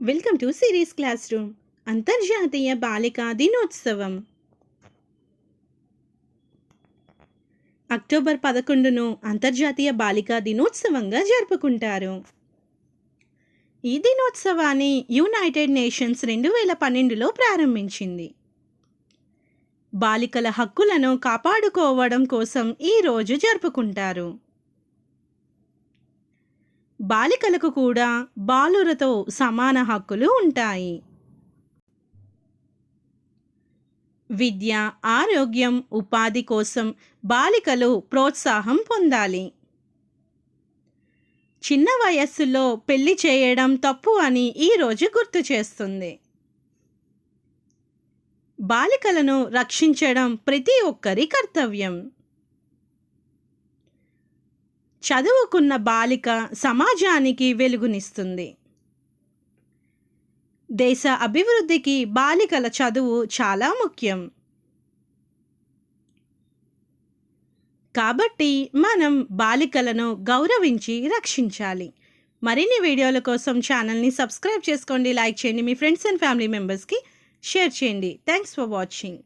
Welcome to series class room అంతర్జాతీయ బాలికా దినోత్సవం అక్టోబర్ పదకొండును అంతర్జాతీయ బాలికా దినోత్సవంగా జరుపుకుంటారు. ఈ దినోత్సవాన్ని యునైటెడ్ నేషన్స్ రెండు వేల పన్నెండులో ప్రారంభించింది. బాలికల హక్కులను కాపాడుకోవడం కోసం ఈ రోజు జరుపుకుంటారు. బాలికలకు కూడా బాలురతో సమాన హక్కులు ఉంటాయి. విద్య ఆరోగ్యం ఉపాధి కోసం బాలికలు ప్రోత్సాహం పొందాలి. చిన్న వయస్సులో పెళ్ళి చేయడం తప్పు అని ఈరోజు గుర్తు చేస్తుంది. బాలికలను రక్షించడం ప్రతి ఒక్కరి కర్తవ్యం. చదువుకున్న బాలిక సమాజానికి వెలుగునిస్తుంది. దేశ అభివృద్ధికి బాలికల చదువు చాలా ముఖ్యం. కాబట్టి మనం బాలికలను గౌరవించి రక్షించాలి. మరిన్ని వీడియోల కోసం ఛానల్ని సబ్స్క్రైబ్ చేసుకోండి లైక్ చేయండి మీ ఫ్రెండ్స్ అండ్ ఫ్యామిలీ మెంబర్స్కి షేర్ చేయండి. Thanks for watching.